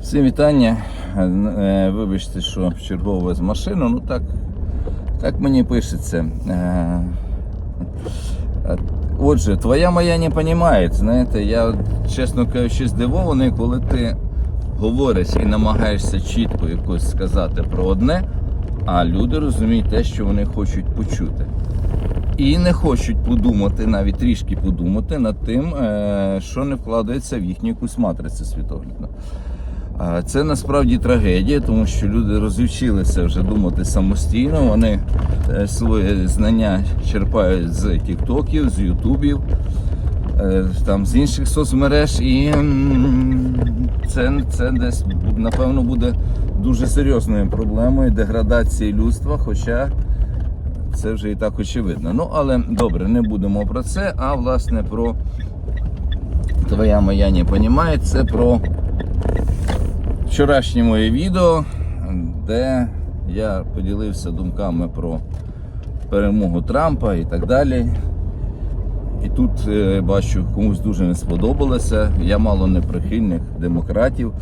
Всім вітання. Е, Вибачте, що чергове з машину. Ну так, так мені пишеться. Е, Отже, твоя моя не розуміє. Знаєте, я, чесно кажучи, здивований, коли ти говориш і намагаєшся чітко якось сказати про одне, а люди розуміють те, що вони хочуть почути. І не хочуть подумати, навіть трішки подумати над тим, е, що не вкладається в їхню якусь матрицю світоглядну. Це насправді трагедія, тому що люди розвчилися вже думати самостійно. Вони е, свої знання черпають з тіктоків, з ютубів, е, там з інших соцмереж, і це, це десь напевно буде дуже серйозною проблемою деградації людства. Хоча це вже і так очевидно. Ну але добре, не будемо про це. А власне про твоя моя не понімає. Це про вчорашнє моє відео, де я поділився думками про перемогу Трампа і так далі. І тут е, бачу, комусь дуже не сподобалося. Я мало не прихильник демократів.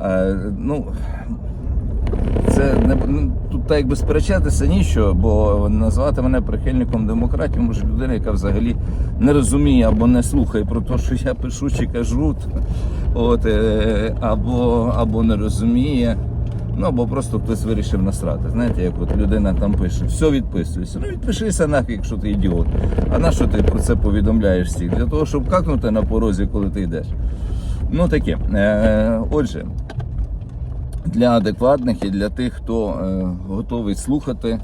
Е, ну, це не ну, тут так якби сперечатися нічого, бо назвати мене прихильником демократів може людина, яка взагалі не розуміє або не слухає про те, що я пишу чи кажу, от, е, або, або не розуміє. Ну або просто хтось вирішив насрати. Знаєте, як от людина там пише, все відписується. Ну відпишися нафіг, якщо ти ідіот. А на що ти про це повідомляєш всіх? Для того, щоб какнути на порозі, коли ти йдеш. Ну таке. Е, отже, для адекватних і для тих, хто е, готовий слухати,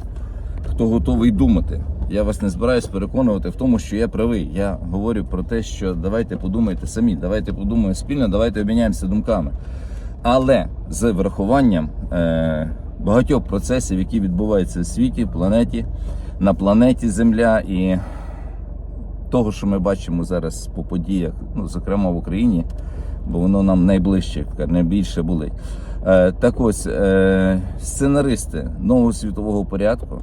хто готовий думати. Я вас не збираюсь переконувати в тому, що я правий. Я говорю про те, що давайте подумайте самі, давайте подумаємо спільно, давайте обміняємося думками. Але з врахуванням е, багатьох процесів, які відбуваються в світі, планеті, на планеті Земля і того, що ми бачимо зараз по подіях, ну, зокрема в Україні, бо воно нам найближче, найбільше болить. Е, так ось, е, сценаристи нового світового порядку,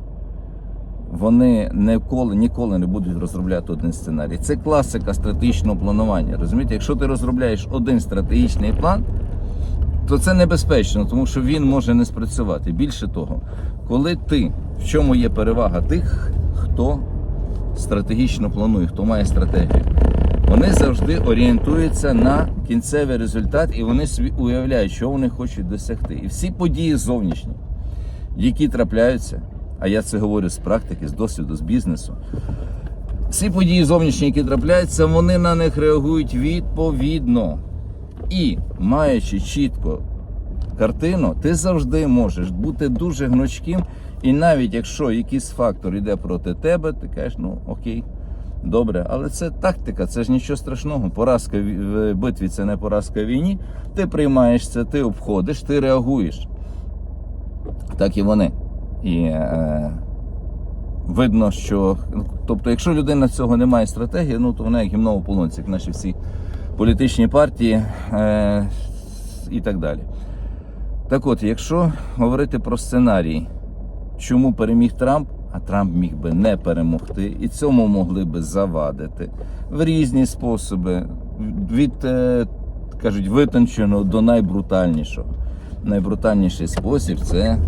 вони ніколи, ніколи не будуть розробляти один сценарій. Це класика стратегічного планування. Розумієте, якщо ти розробляєш один стратегічний план, то це небезпечно, тому що він може не спрацювати. Більше того, коли ти, в чому є перевага тих, хто стратегічно планує, хто має стратегію, вони завжди орієнтуються на кінцевий результат і вони собі уявляють, що вони хочуть досягти. І всі події зовнішні, які трапляються, а я це говорю з практики, з досвіду, з бізнесу. Всі події зовнішні, які трапляються, вони на них реагують відповідно. І маючи чітко картину, ти завжди можеш бути дуже гнучким. І навіть якщо якийсь фактор йде проти тебе, ти кажеш, ну окей, добре, але це тактика, це ж нічого страшного. Поразка в битві це не поразка в війні. Ти приймаєш це, ти обходиш, ти реагуєш. Так і вони. І е, видно, що тобто, якщо людина цього не має стратегії, ну то вона як гімно в полонці, як наші всі політичні партії е, і так далі. Так от, якщо говорити про сценарій, чому переміг Трамп, а Трамп міг би не перемогти, і цьому могли би завадити в різні способи, від е, кажуть, витонченого до найбрутальнішого. Найбрутальніший спосіб це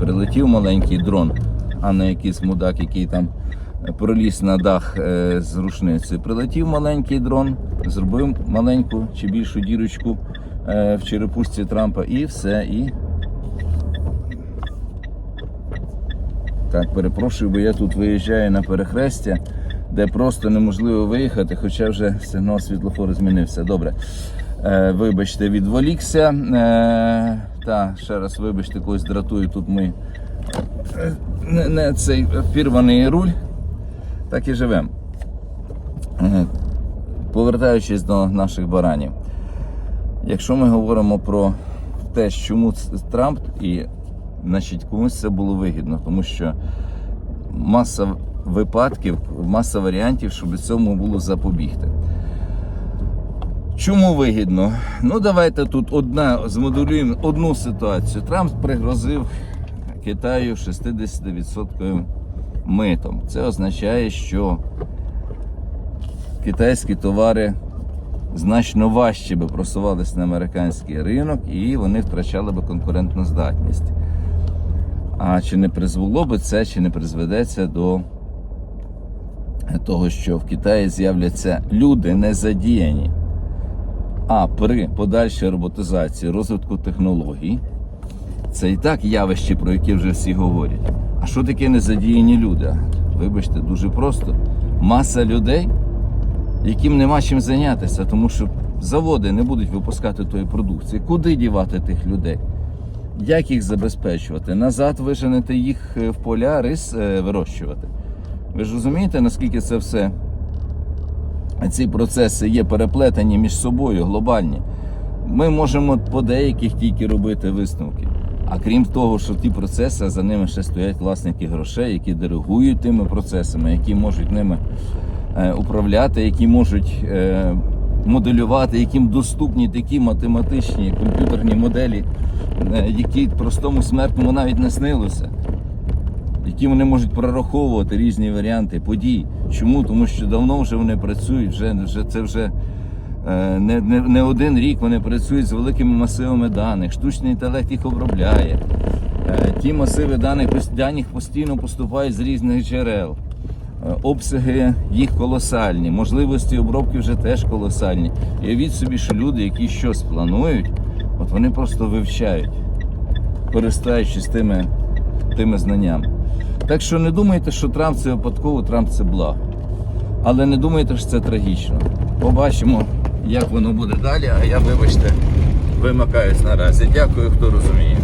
прилетів маленький дрон, а не якийсь мудак, який там проліз на дах е, з рушницею. Прилетів маленький дрон, зробив маленьку чи більшу дірочку е, в черепушці Трампа і все. І так, перепрошую, бо я тут виїжджаю на перехрестя, де просто неможливо виїхати, хоча вже сигнал світлофору змінився. Добре. Е, вибачте, відволікся. Е, та, ще раз вибачте, когось дратую. Тут ми е, не, не цей пірваний руль. Так і живемо. Повертаючись до наших баранів. Якщо ми говоримо про те, чому Трамп і значить, комусь це було вигідно, тому що маса випадків, маса варіантів, щоб цьому було запобігти. Чому вигідно? Ну давайте тут одна змоделюємо одну ситуацію. Трамп пригрозив Китаю 60% митом. Це означає, що китайські товари значно важче би просувалися на американський ринок і вони втрачали би конкурентну здатність. А чи не призвело би це, чи не призведеться до того, що в Китаї з'являться люди не задіяні, а при подальшій роботизації, розвитку технологій, це і так явище, про яке вже всі говорять. А що таке незадіяні люди? Вибачте, дуже просто. Маса людей, яким нема чим зайнятися, тому що заводи не будуть випускати тої продукції. Куди дівати тих людей? Як їх забезпечувати? Назад виженете їх е, в поля, рис е, вирощувати. Ви ж розумієте, наскільки це все, ці процеси є переплетені між собою, глобальні. Ми можемо по деяких тільки робити висновки. А крім того, що ті процеси, за ними ще стоять власники грошей, які диригують тими процесами, які можуть ними е, управляти, які можуть е, моделювати, яким доступні такі математичні комп'ютерні моделі, е, які простому смертному навіть не снилося які вони можуть прораховувати різні варіанти подій. Чому? Тому що давно вже вони працюють, вже, вже це вже е, не, не, не один рік вони працюють з великими масивами даних, штучний інтелект їх обробляє. Е, ті масиви даних, даних постійно поступають з різних джерел. Е, Обсяги їх колосальні, можливості обробки вже теж колосальні. І Уявіть собі, що люди, які щось планують, от вони просто вивчають, користуючись тими, тими знаннями. Так що не думайте, що Трамп це випадково, Трамп це благо. Але не думайте, що це трагічно. Побачимо, як воно буде далі, а я, вибачте, вимикаюсь наразі. Дякую, хто розуміє.